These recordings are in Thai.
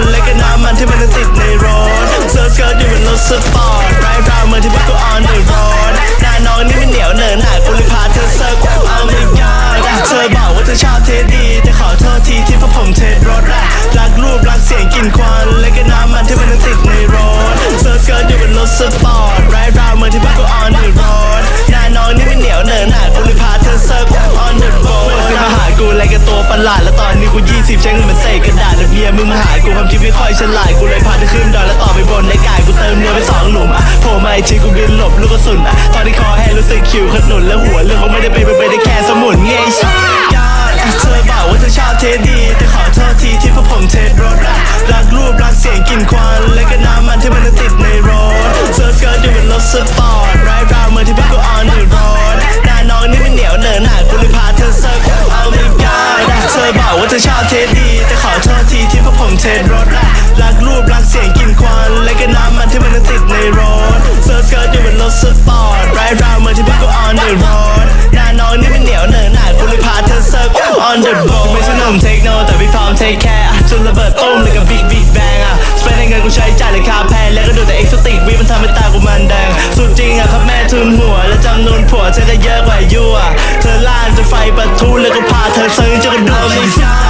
คนเล็ก็น้ำมันที่มันติดในรถเซิร์ฟเกิร์ตอยู่บนรถสปอร์ตไรราเมื่อที่พวกกู on the road หน้าน้องนี่มันเหนียวเหนอะหนากูเลยพาเธอเซิร์ฟเอาไม่ยากเธอบอกว่าเธอชอบเทดีแต่ขอโทษทีที่พวกผมเทรถอะรักรูปรักเสียงกลิ่นควันเล็ก็น้ำมันที่มันติดในรถเซิร์ฟเกิร์ตอยู่บนรถสปอร์ต กูอะไรกับตัวประหลาดแล้วตอนนี้กูยี่สิบใช้เงินมาเสกกระดาษแล้วเมียมึงมาหากูความคิดไม่ค่อยฉลาดกูเลยพาเธอขึ้นดอยแล้วต่อไปบนในกายกูเติมเนื้อไปสองหลุมอะโผล่มาอีกทีกูบินหลบลูกกระสุนอะตอนที่คอแห้งรู้สึกคิวขนุนแล้วหัวเรื่องคงไม่ได้เป็นไปได้แค่สมุนไงไอ้ชิยอดเธอบอกว่าเธอชอบเทดีแต่ขอโทษทีที่พวกผมเท อบอกว่าเธอชอบเทดี แต่ขอโทษทีที่พวกผมเทรถอะรักรูปรักเสียงกลิ่นควันและก็น้ำมันที่มันติดในรถเซิร์ฟเกิร์ตอยู่บนรถสปอร์ตไรราวเมื่อที่พวกกู on the road หน้าน้องนี่มันเหนียวเหนินหนากูเลยพาเธอเซิร์ฟ on the road ไม่ใช่หนุ่มเทคโนแต่พี่พร้อมเทคแคร์จนระเบิดตุ้มเลยกับบิ๊กบิ๊กแบงอะสเปนให้เงินกูใช้จ่ายเลยค่าแพงแล้วก็ดูแต่เอ็กซ์ติกวีมันทำให้ตากูมันแดงสุดจริงอะครับแม่ทุนหัวและจำนวนผัวเธอก็เยอะกว่ายุอะเธอล่านจนไฟปะทุแล้วก็พาเธอซึ้งจนกระดูไม่ชาเ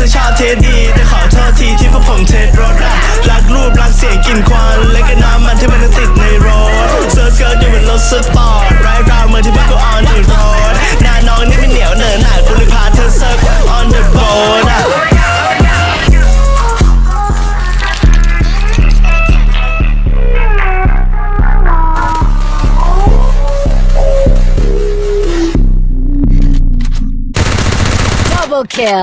ธอบอกว่าเธอชอบเทดีแต่ขอโทษทีที่พวกผมเทรถอะรักรูปรักเสียงกลิ่นควันและก็น้ำมันที่มันติดในรถเซิร์ฟเกิร์ตอยู่บนรถสปอร์ตไร้ราวเมื่อที่พวกกู on the road หน้าน้องนี่มันเหนียวเหนินหนากูเลยพาเธอเซิร์ฟ on the boat อะ Double kill.